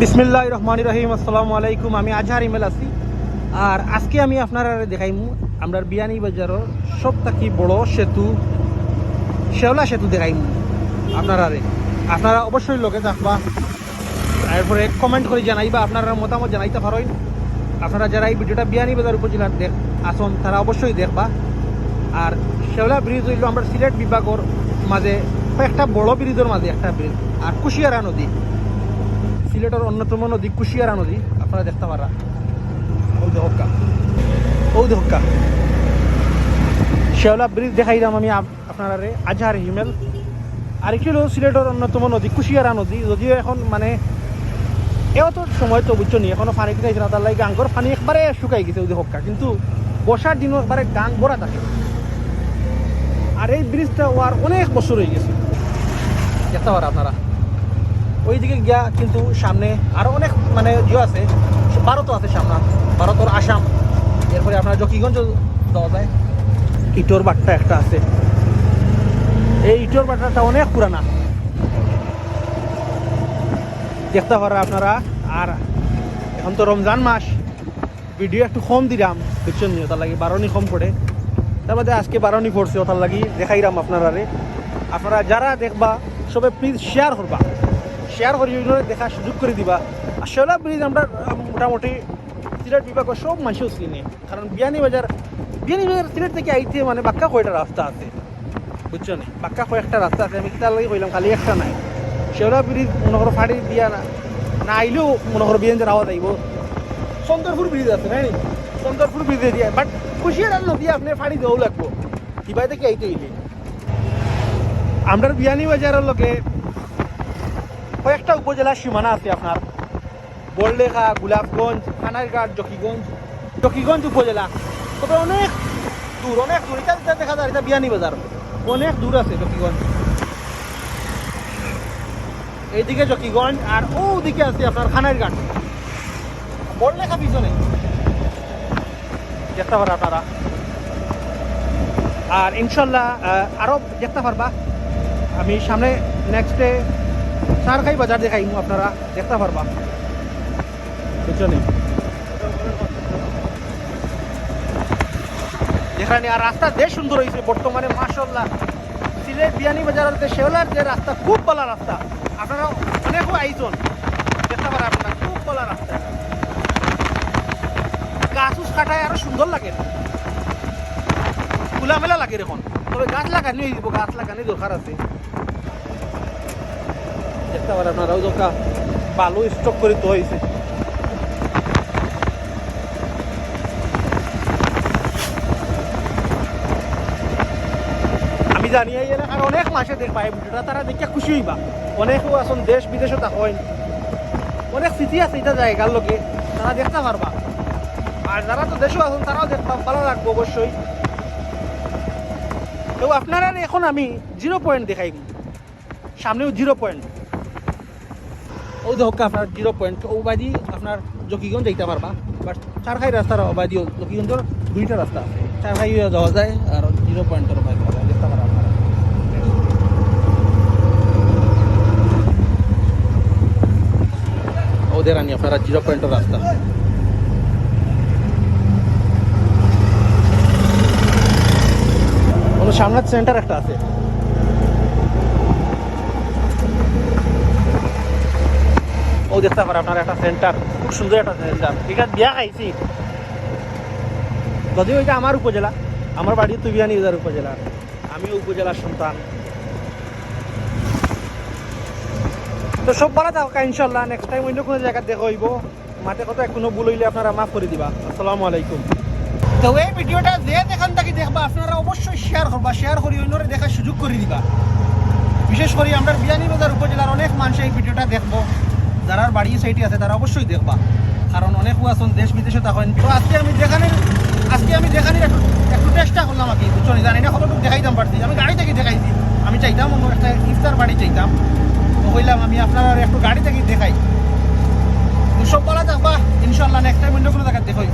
বিসমিল্লাহ রহমান রহিম, আসসালামু আলাইকুম। আমি আজহার ইমেল আছি। আর আজকে আমি আপনারা দেখাইমু আমরা বিয়ানি বাজারের সব থাকি বড় সেতু, শেওলা সেতু দেখাইমু আপনারা আপনারা অবশ্যই লোকে থাকবা। তারপরে কমেন্ট করে জানাইবা, আপনারা মতামত জানাইতে পারেন। আপনারা যারা এই ভিডিওটা বিয়ানি বাজার উপজেলার দেখ আসন তারা অবশ্যই দেখবা। আর শেওলা ব্রিজ হইল আমরা সিলেট বিভাগের মাঝে একটা বড় ব্রিজের মাঝে একটা ব্রিজ আর কুশিয়ারা নদী। সিলেটের অন্যতম নদী কুশিয়ারা নদী। আপনারা দেখতে পারা ও দেহকা ও শেওলা ব্রিজ দেখাইলাম আমি আপ- আপনারা আজহার হিমেল। আর হলো সিলেটের অন্যতম নদী কুশিয়ারা নদী। যদিও এখন মানে এও তো সময় তো বুঝছ নি, এখনও পানি কিনাইছে না, তার লাগে গাঙ্গর পানি একবারে শুকাই গেছে ওই হক্কা। কিন্তু বর্ষার দিনও একবারে গাং ভরা থাকে। আর এই ব্রিজটা ওয়ার অনেক বছর হয়ে গেছে। দেখতে পারা আপনারা। ওইদিকে গিয়া কিন্তু সামনে আরও অনেক মানে ইয়ে আছে, ভারতও আছে সামনে, ভারতের আসাম। এরপরে আপনার জকিগঞ্জ দেওয়া যায়। ইটোর বাট্টা একটা আছে। এই ইটোর বাট্টাটা অনেক পুরানা। দেখতে পারা আপনারা, আর এখন তো রমজান মাস। ভিডিও একটু কম দিলাম, বুঝছেন নি? ওটার লাগি বারোনি কম পড়ে। তার মধ্যে আজকে বারোনি পড়ছে, ওটার লাগি দেখাইলাম আপনারা রে আপনারা যারা দেখবা সবে প্লিজ শেয়ার করবা। শেয়ার করি ওইগুলো দেখার সুযোগ করে দিবা। আর শেওলা ব্রিজ আমরা মোটামুটি সিলেট বিভাগের সব মানুষও চিনে। কারণ বিয়ানি বাজার বিয়ানি বাজার সিলেট থেকে আইতে মানে বাক্কা কয়টা রাস্তা আছে? বুঝছ নি? বাক্কা কয়েকটা রাস্তা আছে, আমি তার লাগে কইলাম, খালি একটা নাই। শেওলা ব্রিজ মনে করো ফাড়ি দিয়া না না আইলেও মনে করো বিয়ান আওয়াজ আইব। সুন্দরপুর ব্রিজ আছে, নাই সুন্দরপুর ব্রিজে দিয়ে বাট খুশিয়ার নদী আপনি ফাড়ি দেওয়া লাগবো। কিবাই থেকে আইতে আইলে আমরা বিয়ানি বাজারের কয়েকটা উপজেলার সীমানা আছে আপনার। বড়লেখা গোলাপগঞ্জ খানারঘাট জকিগঞ্জ। জকিগঞ্জ উপজেলা। তবে অনেক দূর অনেক দূর। এটা দেখা যায়, এটা বিয়ানি বাজার। অনেক দূর আছে জকিগঞ্জ। এইদিকে জকিগঞ্জ আর ওদিকে আছে আপনার খানারঘাট বড়লেখা পিছনে। দেখতে পারা আপনারা। আর ইনশাল্লাহ আরও আরও দেখতে পারবা। আমি সামনে নেক্সটে সারখাই বাজার দেখাই আপনারা দেখতে পারবা। বুঝছেন যেখানে আর রাস্তা বেশ সুন্দর হয়েছে বর্তমানে মাসাল্লাহ সিলেট বিয়ানি বাজারের শেওলার যে রাস্তা খুব ভালো রাস্তা। আপনারা অনেকও আইজন। দেখতে পারেন আপনারা খুব ভালো রাস্তা। গাছ উস কাটায় আরও সুন্দর লাগে। খোলামেলা লাগে এখন তবে গাছ লাগানি হয়ে যাব গাছ লাগানি দরকার আছে। দেখতে পারেন আপনারাও দরকার বালু স্টক করে তো হয়েছে আমি জানি এই এলাকার অনেক মাসে দেখবা, এই ভিডিওটা তারা দেখে খুশি হইবা অনেকও আসুন দেশ বিদেশও থাকেন অনেক স্মৃতি আছে এটা জায়গার লোকে তারা দেখতে পারবা আর যারা তো দেশও আছেন তারাও দেখবা ভালো লাগবে অবশ্যই তো আপনারা এখন আমি জিরো পয়েন্ট দেখাই সামনেও জিরো পয়েন্ট ও দেখো আপনার জিরো পয়েন্ট ও আপনার জকিগঞ্জ যাইতে পারবা বাট চারখাই রাস্তার বাদিও জকিগঞ্জের দুইটা রাস্তা চারখাই যাওয়া যায় আর জিরো পয়েন্টের বাইক দেখতে পারা ওদের আনি আপনারা জিরো পয়েন্টের রাস্তা। সামনের সেন্টার একটা আছে। দেখতে পারে আপনার একটা সেন্টার খুব সুন্দর একটা সেন্টার ঠিক আছে বিয়া খাইছি। যদিও এটা আমার উপজেলা আমার বাড়ি তুবিয়ানি বাজার উপজেলা। আমিও উপজেলার সন্তান। তো সব বলা থাকা ইনশাল্লাহ নেক্সট টাইম অন্য কোনো জায়গা দেখা হইব। মাঠে কথা কোনো ভুল হইলে আপনারা মাফ করে দিবা। আসসালামু আলাইকুম। তো এই ভিডিওটা যে দেখান থাকি দেখবা, আপনারা অবশ্যই শেয়ার করবা। শেয়ার করি, অন্যরে দেখার সুযোগ করে দিবা। বিশেষ করে আমরা বিয়ানি বাজার উপজেলার অনেক মানুষ এই ভিডিওটা দেখব। যারা বাড়ি সেইটি আছে, তারা অবশ্যই দেখবা। কারণ অনেক আছেন দেশ বিদেশে থাকেন তো আজকে আমি যেখানে আজকে আমি যেখানে একটু একটু চেষ্টা করলাম আর কি, বুঝছ জানি না কতটুকু দেখাইতাম পারছি। আমি গাড়ি থেকে দেখাইছি আমি চাইতাম অন্য একটা ইফতার বাড়ি চাইতাম। তো হইলাম, আমি আপনার একটু গাড়ি থেকে দেখাই। দুশো বলা থাকবা ইনশাল্লাহ নেক্সট টাইম অন্য কোনো জায়গায় দেখাই